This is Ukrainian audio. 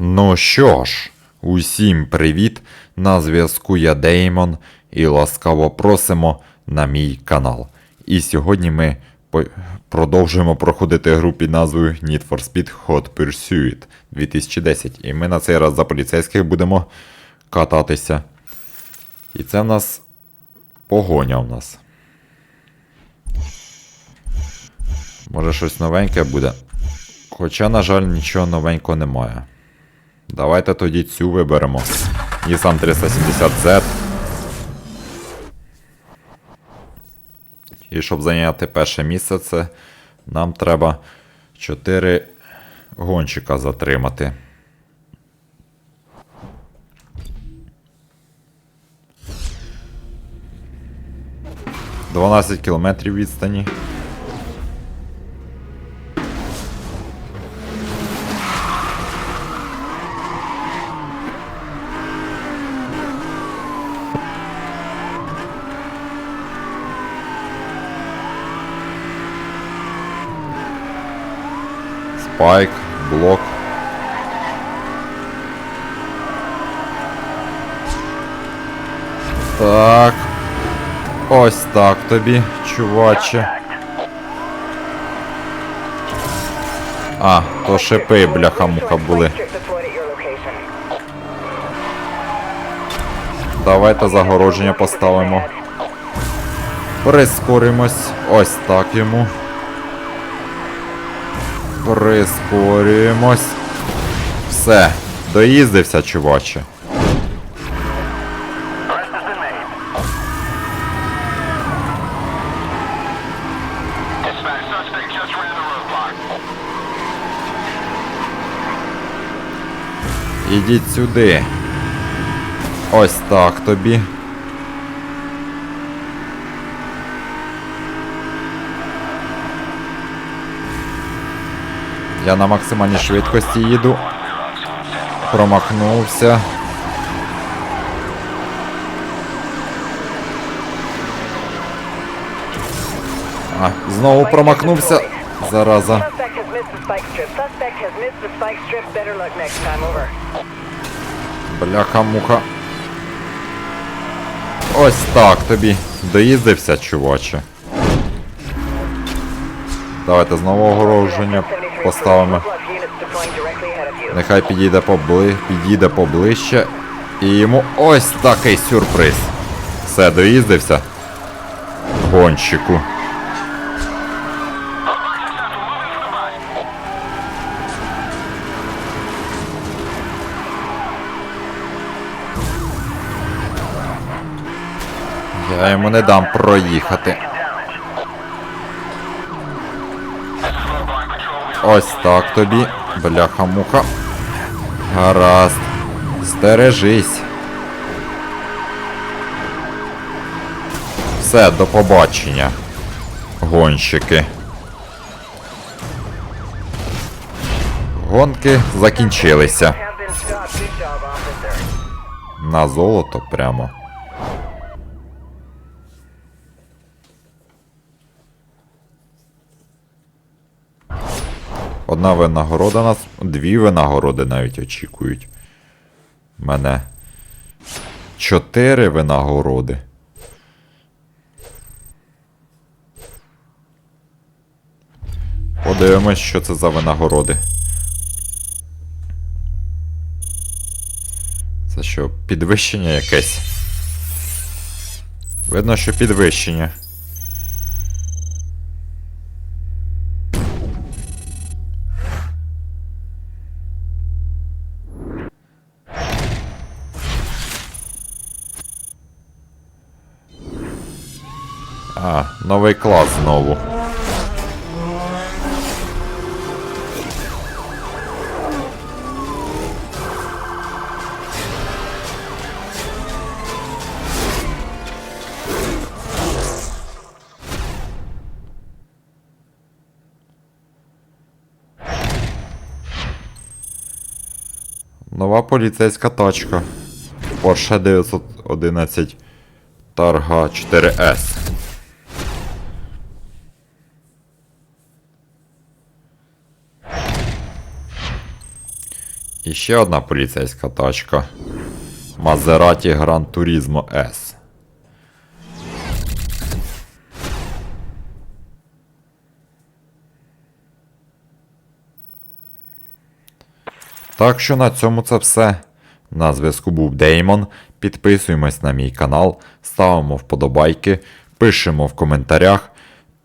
Ну що ж, усім привіт! На зв'язку я Деймон і ласкаво просимо на мій канал. І сьогодні ми продовжуємо проходити гру під назвою Need for Speed Hot Pursuit 2010. І ми на цей раз за поліцейських будемо кататися. І це в нас погоня в нас. Може щось новеньке буде. Хоча, на жаль, нічого новенького немає. Давайте тоді цю виберемо. Nissan 370Z. І щоб зайняти перше місце, це нам треба 4 гонщика затримати. Дванадцять кілометрів відстані. Спайк, блок. Так. Ось так тобі, чуваче. А, то шипи, бляха-муха були. Давайте загородження поставимо. Прискоримось. Ось так йому. Прискорюємось. Все, доїздився, чуваче. Ідіть сюди. Ось так тобі. Я на максимальній швидкості їду. Промахнувся. А, знову промахнувся. Зараза. Бляха-муха. Ось так тобі. Доїздився, чуваче. Давайте знову огородження 73 поставимо. Нехай підійде побли... підійде поближче. І йому ось такий сюрприз. Все, доїздився. Гонщику. Я йому не дам проїхати. Ось так тобі, бляха-муха. Гаразд. Стережись. Все, до побачення. Гонщики. Гонки закінчилися. На золото прямо. Одна винагорода нас. Дві винагороди навіть очікують. Мене. Чотири винагороди. Подивимось, що це за винагороди. Це що, підвищення якесь? Видно, що підвищення. А, новий клас знову. Нова поліцейська тачка. Porsche 911 Targa 4S. І ще одна поліцейська тачка. Maserati Gran Turismo S. Так що на цьому це все. На зв'язку був Деймон. Підписуємось на мій канал, ставимо вподобайки, пишемо в коментарях.